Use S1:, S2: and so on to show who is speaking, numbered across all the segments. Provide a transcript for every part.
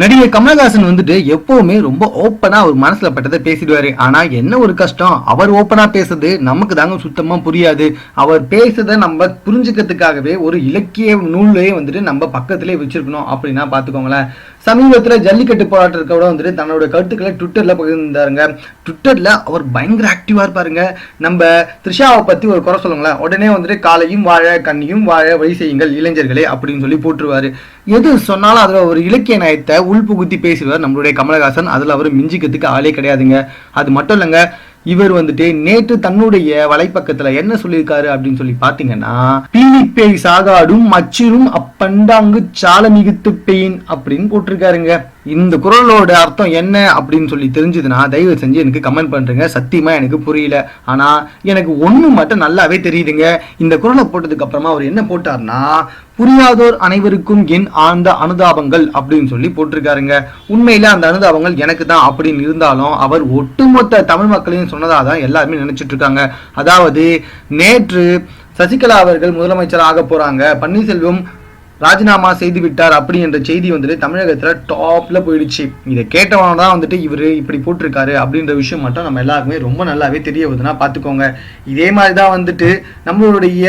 S1: நடிகர் கமலஹாசன் வந்துட்டு எப்பவுமே ரொம்ப ஓப்பனா அவர் மனசுல பட்டதை பேசிடுவாரு. ஆனா என்ன ஒரு கஷ்டம்? அவர் ஓப்பனா பேசுறது நமக்கு தாங்க சுத்தமா புரியாது. அவர் பேசுறதை நம்ம புரிஞ்சுக்கிறதுக்காகவே ஒரு இலக்கிய நூலே வந்துட்டு நம்ம பக்கத்திலே வச்சிருக்கணும் அப்படின்னா பாத்துக்கோங்களேன். சமீபத்தில் ஜல்லிக்கட்டு போராட்டத்தோட வந்துட்டு தன்னோட கருத்துக்களை ட்விட்டரில் பகிர்ந்தாருங்க. ட்விட்டரில் அவர் பயங்கர ஆக்டிவாக இருப்பாருங்க. நம்ம த்ரிஷாவை பற்றி ஒரு குறை சொல்லுங்களேன். உடனே வந்துட்டு காலையும் வாழ கண்ணியும் வாழ வழி செய்யுங்கள் இளைஞர்களே அப்படின்னு சொல்லி போட்டுருவார். எது சொன்னாலும் அதில் ஒரு இலக்கிய நயத்தை உள்புகுத்தி பேசுவார் நம்மளுடைய கமலஹாசன். அதில் அவர் மிஞ்சிக்கிறதுக்கு ஆளே கிடையாதுங்க. அது மட்டும் இல்லைங்க இவர் வந்துட்டு நேற்று தன்னுடைய வலைப்பக்கத்துல என்ன சொல்லியிருக்காரு அப்படின்னு சொல்லி பாத்தீங்கன்னா பீலிப்பேய் சாகாடும் மச்சிரும் அப்பண்டாங்கு சால மிகுத்து பெயின் அப்படின்னு போட்டிருக்காருங்க. இந்த குரலோட அர்த்தம் என்ன அப்படின்னு சொல்லி தெரிஞ்சதுன்னா தயவு செஞ்சு எனக்கு கமெண்ட் பண்றீங்க. சத்தியமா எனக்கு புரியல. ஆனா எனக்கு ஒண்ணு மட்டும் நல்லாவே தெரியுதுங்க. இந்த குரலை போட்டதுக்கு அப்புறமா அவர் என்ன போட்டார்னா புரியாதோர் அனைவருக்கும் என் ஆழ்ந்த அனுதாபங்கள் அப்படின்னு சொல்லி போட்டிருக்காருங்க. உண்மையில அந்த அனுதாபங்கள் எனக்கு தான் அப்படின்னு இருந்தாலும் அவர் ஒட்டுமொத்த தமிழ் மக்களையும் சொன்னதாக தான் எல்லாருமே நினைச்சிட்டு இருக்காங்க அதாவது நேற்று சசிகலா அவர்கள் முதலமைச்சர் ஆக போறாங்க. பன்னீர்செல்வம் ராஜினாமா செய்து விட்டார் அப்படி என்ற செய்தி வந்துட்டு தமிழகத்துல டாப்ல போயிடுச்சு. இதை கேட்டவன தான் வந்துட்டு இவர் இப்படி போட்டிருக்காரு அப்படின்ற விஷயம் மட்டும் நம்ம எல்லாருக்குமே ரொம்ப நல்லாவே தெரிய வருதுன்னா பார்த்துக்கோங்க இதே மாதிரி தான் வந்துட்டு நம்மளுடைய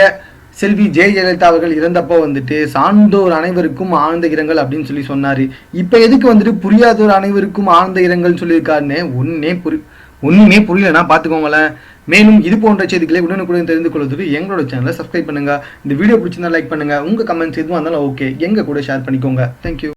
S1: செல்வி ஜெய ஜெயலலிதா அவர்கள் இறந்தப்போ வந்துட்டு சார்ந்தோர் அனைவருக்கும் ஆழ்ந்த இரங்கல் அப்படின்னு சொல்லி சொன்னாரு. இப்போ எதுக்கு வந்துட்டு புரியாதோர் அனைவருக்கும் ஆழ்ந்த இரங்கல்னு சொல்லியிருக்காருன்னு ஒன்னே புரி ஒன்றுமே புரியலன்னா பார்த்துக்கோங்களேன் மேலும் இது போன்ற செய்திகளை உடனுக்குடன் தெரிந்து கொள்வதற்கு எங்களோட சேனலை சப்ஸ்கிரைப் பண்ணுங்க. இந்த வீடியோ பிடிச்சிருந்தா லைக் பண்ணுங்க. உங்க கமெண்ட்ஸ் எதுவும் இருந்தாலும் ஓகே எங்க கூட ஷேர் பண்ணிக்கோங்க. தேங்க்யூ